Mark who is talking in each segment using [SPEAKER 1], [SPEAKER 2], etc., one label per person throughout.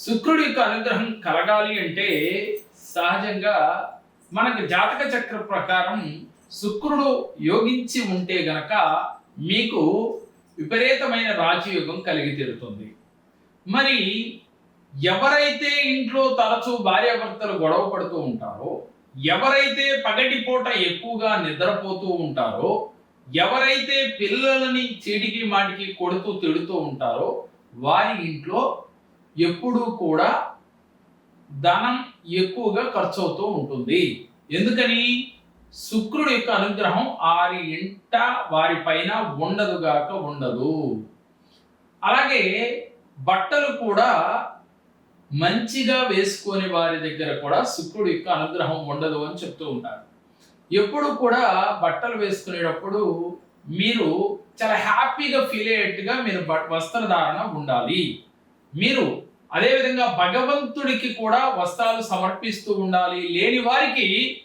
[SPEAKER 1] శుక్రుడి యొక్క అనుగ్రహం కలగాలి అంటే సహజంగా మనకు జాతక చక్ర ప్రకారం శుక్రుడు యోగించి ఉంటే గనక మీకు విపరీతమైన రాజయోగం కలిగి తీరుతుంది. మరి ఎవరైతే ఇంట్లో తరచూ భార్యాభర్తలు గొడవ పడుతూ ఉంటారో ఎవరైతే పగటిపూట ఎక్కువగా నిద్రపోతూ ఉంటారో ఎవరైతే పిల్లలని చీటికి మాటికి కొడుతూ తిడుతూ ఉంటారో వారి ఇంట్లో ఎప్పుడూ కూడా ధనం ఎక్కువగా ఖర్చు అవుతూ ఉంటుంది. ఎందుకని? శుక్రుడి యొక్క అనుగ్రహం వారి ఇంట వారి పైన ఉండదు గాక ఉండదు. అలాగే బట్టలు కూడా మంచిగా వేసుకొని వారి దగ్గర కూడా శుక్రుడి యొక్క అనుగ్రహం ఉండదు అని చెప్తూ ఉంటారు. ఎప్పుడు కూడా బట్టలు వేసుకునేటప్పుడు మీరు చాలా హ్యాపీగా ఫీల్ అయ్యేట్టుగా మీరు బ- వస్త్రధారణ ఉండాలి. మీరు అదేవిధంగా భగవంతుడికి కూడా వస్త్రాలు సమర్పిస్తూ ఉండాలి. లేని వారికి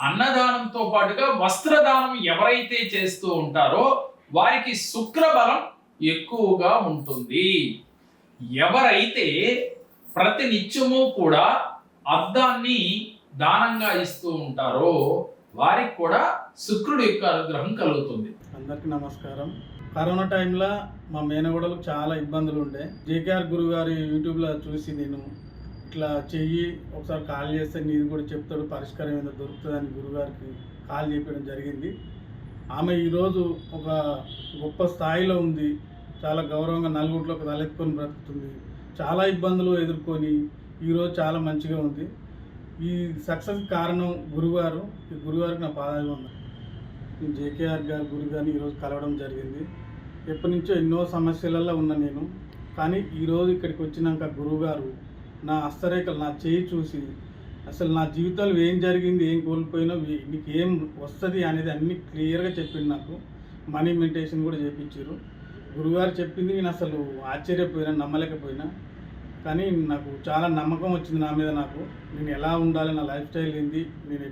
[SPEAKER 1] అన్నదానంతో పాటుగా వస్త్రదానం ఎవరైతే చేస్తూ ఉంటారో వారికి శుక్రబలం ఎక్కువగా ఉంటుంది. ఎవరైతే ప్రతి నిత్యము కూడా అద్దాన్ని దానంగా ఇస్తూ ఉంటారో వారికి కూడా శుక్రుడి యొక్క అనుగ్రహం కలుగుతుంది.
[SPEAKER 2] అందరికీ నమస్కారం. కరోనా టైంలో మా మేనగోడలకు చాలా ఇబ్బందులు ఉండే. జేకేఆర్ గురువు గారి యూట్యూబ్లో చూసి నేను ఇట్లా చెయ్యి ఒకసారి కాల్ చేస్తే నీది కూడా చెప్తాడు పరిష్కారం ఏదో దొరుకుతుందని గురుగారికి కాల్ చేయడం జరిగింది. ఆమె ఈరోజు ఒక గొప్ప స్థాయిలో ఉంది. చాలా గౌరవంగా నలుగురిలోకి తలెత్తుకొని బ్రతుకుతుంది. చాలా ఇబ్బందులు ఎదుర్కొని ఈరోజు చాలా మంచిగా ఉంది. ఈ సక్సెస్ కారణం గురుగారు ఈ గురుగారికి నా పాదాలు ఉన్నాయి నేను జేకేఆర్ గారి గురు గారిని ఈరోజు కలవడం జరిగింది. ఎప్పటి నుంచో ఎన్నో సమస్యలలో ఉన్న నేను. కానీ ఈరోజు ఇక్కడికి వచ్చినాక గురువుగారు నా హస్తరేఖలు నా చేయి చూసి అసలు నా జీవితంలో ఏం జరిగింది ఏం కోల్పోయినా మీకు నీకు ఏం వస్తుంది అనేది అన్ని క్లియర్గా చెప్పింది నాకు. మనీ మెడిటేషన్ కూడా చేయించారు గురుగారు చెప్పింది నేను అసలు ఆశ్చర్యపోయినా నమ్మలేకపోయినా. కానీ నాకు చాలా నమ్మకం వచ్చింది నా మీద నాకు. నేను ఎలా ఉండాలి నా లైఫ్ స్టైల్ ఏంది నేను